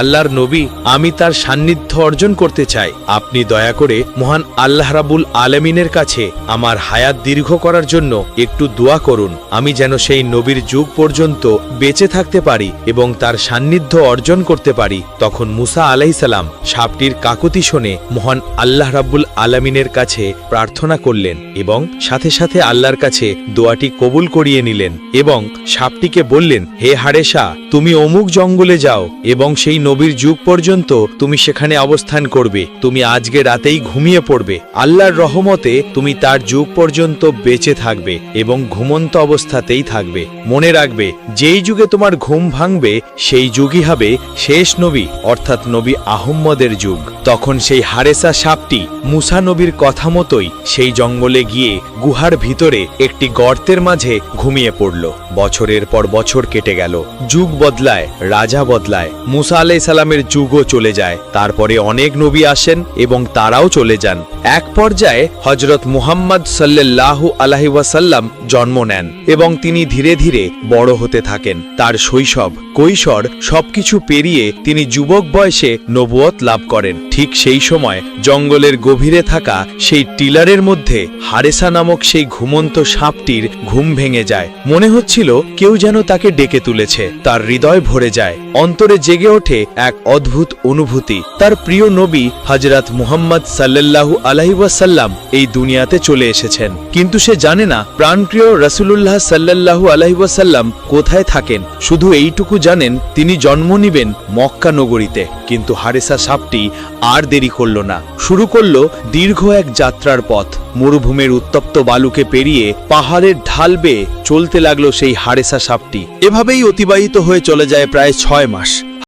আল্লাহর নবী, আমি তার সান্নিধ্য অর্জন করতে চাই। আপনি দয়া করে মহান আল্লাহ রাবুল আলমিনের কাছে আমার হায়াত দীর্ঘ করার জন্য একটু দোয়া করুন। আমি যেন সেই নবীর যুগ পর্যন্ত বেঁচে থাকতে পারি এবং তার সান্নিধ্য অর্জন করতে পারি। তখন মুসা আলাইসালাম সাপটির কাকুতি শুনে মহান আল্লাহ রাব্বুল আলমিনের কাছে প্রার্থনা করলেন এবং সাথে সাথে আল্লাহর কাছে দোয়াটি কবুল করিয়ে নিলেন এবং সাপটিকে বললেন, হে হারেসা তুমি অমুক জঙ্গলে যাও এবং সেই নবীর যুগ পর্যন্ত তুমি সেখানে অবস্থান করবে। তুমি আজকে রাতেই ঘুমিয়ে পড়বে। আল্লাহর রহমতে তুমি তার যুগ পর্যন্ত বেঁচে থাকবে এবং ঘুমন্ত অবস্থাতেই থাকবে। মনে রাখবে, যেই যুগে তোমার ঘুম ভাঙবে, সেই যুগই হবে শেষ নবী, অর্থাৎ নবী আহম্মদের যুগ। তখন সেই হারেসা সাপটি মুসা নবীর কথা মতোই সেই জঙ্গলে গিয়ে গুহার ভিতরে একটি গর্তের মাঝে ঘুমিয়ে পড়ল। বছরের পর বছর কেটে গেল। যুগ বদলায়, রাজা বদলায়। মুসা আলাই সালামের যুগও চলে যায়। তারপরে অনেক নবী আসেন এবং তারাও চলে যান। এক পর্যায়ে হজরত মুহাম্মদ সাল্লাল্লাহু আলাহিওয়াসাল্লাম জন্ম নেন এবং তিনি ধীরে ধীরে বড় হতে থাকেন। তার শৈশব, কৈশোর সবকিছু পেরিয়ে তিনি যুবক বয়সে নবুয়ত লাভ করেন। ঠিক সেই সময় জঙ্গলের গভীরে থাকা সেই টিলারের মধ্যে হারেসা নামক সেই ঘুমন্ত সাপটির ঘুম ভেঙে যায়। মনে হচ্ছিল কেউ যেন তাকে ডেকে তুলেছে। তার হৃদয় ভরে যায়। অন্তরে জেগে ওঠে এক অদ্ভুত অনুভূতি। তার প্রিয় নবী হজরত মুহাম্মদ সাল্লাল্লাহু আলাহি ওয়াসাল্লাম এই দুনিয়াতে চলে এসেছেন। কিন্তু সে জানে না প্রাণপ্রিয় রসুলুল্লাহ সাল্লাল্লাহু আলাহি ওয়াসাল্লাম কোথায় থাকেন। শুধু এইটুকু জানেন, তিনি জন্ম নিবেন মক্কা নগরীতে। কিন্তু হারেসা সাপটি আর দেরি করল না। শুরু করল দীর্ঘ এক যাত্রার পথ। মরুভূমির উত্তপ্ত বালুকে পেরিয়ে পাহাড়ের ঢাল বেয়ে চলতে লাগল সেই হারেসা সাপটি। এভাবেই অতিবাহিত হয়ে চলে যায় প্রায় ছয় মাস।